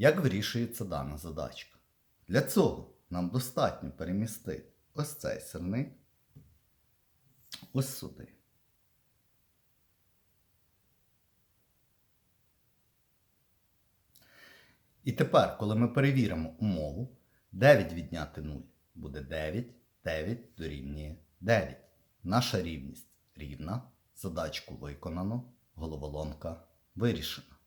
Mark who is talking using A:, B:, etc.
A: Як вирішується дана задачка? Для цього нам достатньо перемістити ось цей сирник ось сюди. І тепер, коли ми перевіримо умову, 9 відняти 0 буде 9, 9 дорівнює 9. Наша рівність рівна, задачку виконано, головоломка вирішена.